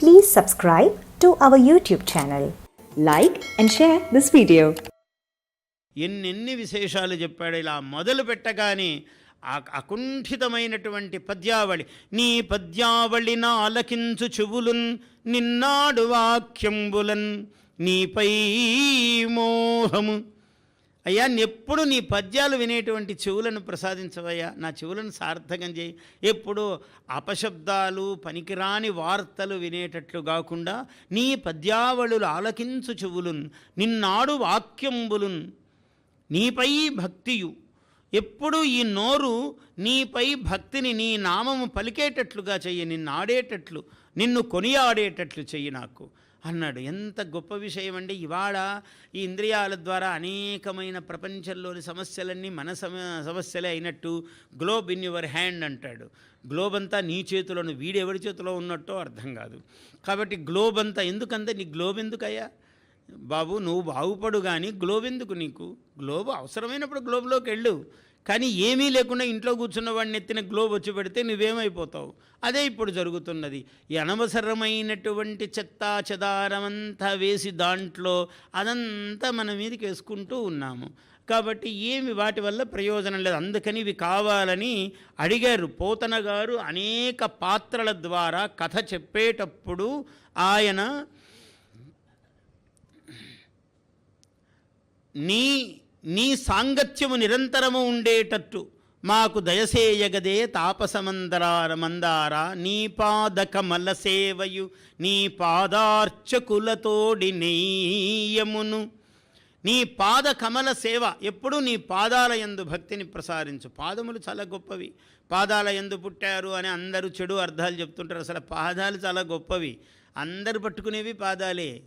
Please subscribe to our YouTube channel. Like and share this video. ఎన్నెన్ని విశేషాలు చెప్పాడు ఇలా మొదలు పెట్టగానే ఆ అకుంఠితమైనటువంటి పద్యావళి నీ పద్యావళిన ఆలకించు చెవులున్ నిన్నాడు వాక్యంబులన్ నీపై మోహము అయ్యా ఎప్పుడు నీ పద్యాలు వినేటువంటి చెవులను ప్రసాదించవయ్యా. నా చెవులను సార్థకం చేయి. ఎప్పుడు అపశబ్దాలు పనికిరాని వార్తలు వినేటట్లు కాకుండా నీ పద్యావళులు ఆలకించు చెవులున్ నిన్నాడు వాక్యంబులున్ నీపై భక్తియు. ఎప్పుడు ఈ నోరు నీపై భక్తిని నీ నామము పలికేటట్లుగా చెయ్యి నిన్ను ఆడేటట్లు నిన్ను కొనియాడేటట్లు చెయ్యి నాకు. అన్నాడు. ఎంత గొప్ప విషయం అండి. ఇవాళ ఈ ఇంద్రియాల ద్వారా అనేకమైన ప్రపంచంలోని సమస్యలన్నీ మన సమ సమస్యలే అయినట్టు గ్లోబ్ ఇన్ యువర్ హ్యాండ్ అంటాడు. గ్లోబ్ అంతా నీ చేతిలోను వీడెవరి చేతిలో ఉన్నట్టో అర్థం కాదు. కాబట్టి గ్లోబ్ అంతా ఎందుకంటే నీ గ్లోబ్ ఎందుకయ్యా? బాబు నువ్వు బాగుపడు కానీ గ్లోబ్ ఎందుకు నీకు? గ్లోబ్ అవసరమైనప్పుడు గ్లోబ్లోకి వెళ్ళు కానీ ఏమీ లేకుండా ఇంట్లో కూర్చున్న వాడిని ఎత్తిన గ్లోబ్ వచ్చి పెడితే నువ్వేమైపోతావు? అదే ఇప్పుడు జరుగుతున్నది. ఈ అనవసరమైనటువంటి చెత్త చెదారమంతా వేసి దాంట్లో అదంతా మన మీదకి వేసుకుంటూ ఉన్నాము. కాబట్టి ఏమి వాటి వల్ల ప్రయోజనం లేదు. అందుకని ఇవి కావాలని అడిగారు. పోతన గారు అనేక పాత్రల ద్వారా కథ చెప్పేటప్పుడు ఆయన నీ నీ సాంగత్యము నిరంతరము ఉండేటట్టు మాకు దయసేయగదే తాపసమందరార మందార నీ పాదకమల సేవయు నీ పాదార్చకులతోడి నెయ్యమును. నీ పాద కమల సేవ ఎప్పుడు నీ పాదాల యందు భక్తిని ప్రసారించు పాదములు చాలా గొప్పవి. పాదాల ఎందు పుట్టారు అని అందరూ చెడు అర్థాలు చెప్తుంటారు. అసలు పాదాలు చాలా గొప్పవి. అందరు పట్టుకునేవి పాదాలే.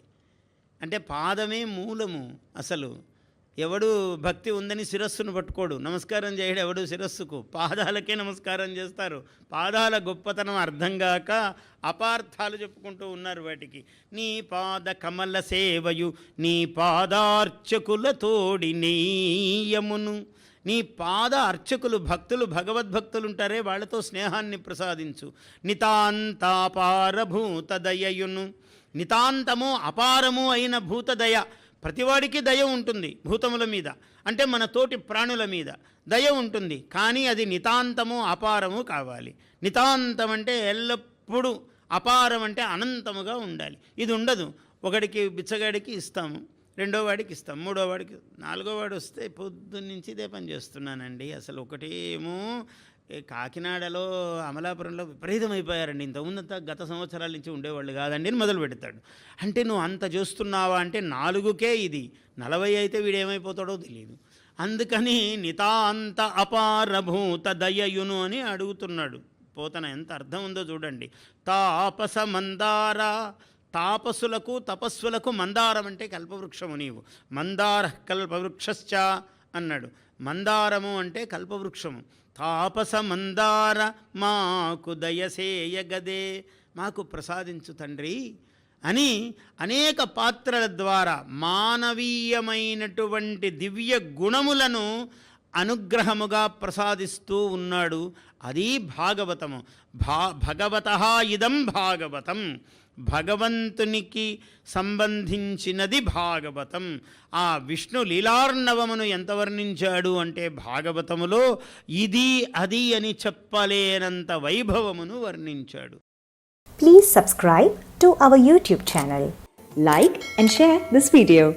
అంటే పాదమే మూలము అసలు. ఎవడు భక్తి ఉందని శిరస్సును పట్టుకోడు. నమస్కారం చేయడు ఎవడు శిరస్సుకు. పాదాలకే నమస్కారం చేస్తారు. పాదాల గొప్పతనం అర్థం కాక అపార్థాలు చెప్పుకుంటూ ఉన్నారు వాటికి. నీ పాద కమల సేవయు నీ పాదార్చకుల తోడి నీయమును. నీ పాద అర్చకులు భక్తులు భగవద్భక్తులు ఉంటారే వాళ్ళతో స్నేహాన్ని ప్రసాదించు. నితాంతాపారభూత దయయును నితాంతము అపారము అయిన భూతదయ. ప్రతివాడికి దయ ఉంటుంది భూతముల మీద. అంటే మన తోటి ప్రాణుల మీద దయ ఉంటుంది. కానీ అది నితాంతము అపారము కావాలి. నితాంతం అంటే ఎల్లప్పుడూ అపారం అంటే అనంతముగా ఉండాలి. ఇది ఉండదు. ఒకడికి బిచ్చగాడికి ఇస్తాము రెండో వాడికి ఇస్తాం మూడో వాడికి నాలుగో వాడు వస్తే పొద్దున్నుంచి ఇదే పని చేస్తున్నానండి. అసలు ఒకటేమో కాకినాడలో అమలాపురంలో విపరీతమైపోయారండి. ఇంతకుముందంతా గత సంవత్సరాల నుంచి ఉండేవాళ్ళు కాదండి అని మొదలు పెడతాడు. అంటే నువ్వు అంత చూస్తున్నావా అంటే నాలుగుకే ఇది. నలభై అయితే వీడేమైపోతాడో తెలియదు అందుకని నితాంత అపారభూత దయయును అని అడుగుతున్నాడు. పోతన ఎంత అర్థం ఉందో చూడండి. తాపస మందార తాపసులకు తపస్సులకు మందారం అంటే కల్పవృక్షము నీవు. మందార కల్పవృక్షశ్చ అన్నాడు. మందారము అంటే కల్పవృక్షము. తాపసమందార మాకు దయసేయగదే మాకు ప్రసాదించు తండ్రి అని అనేక పాత్రల ద్వారా మానవీయమైనటువంటి దివ్య గుణములను అనుగ్రహముగా ప్రసాదిస్తూ ఉన్నాడు. అది భాగవతము. భా భగవత ఇదం భాగవతం. భగవంతునికి సంబంధించినది భాగవతం. ఆ విష్ణు లీలార్ణవమును ఎంత వర్ణించాడు అంటే భాగవతములో ఇది అది అని చెప్పలేనంత వైభవమును వర్ణించాడు. Please subscribe to our YouTube channel like and share this video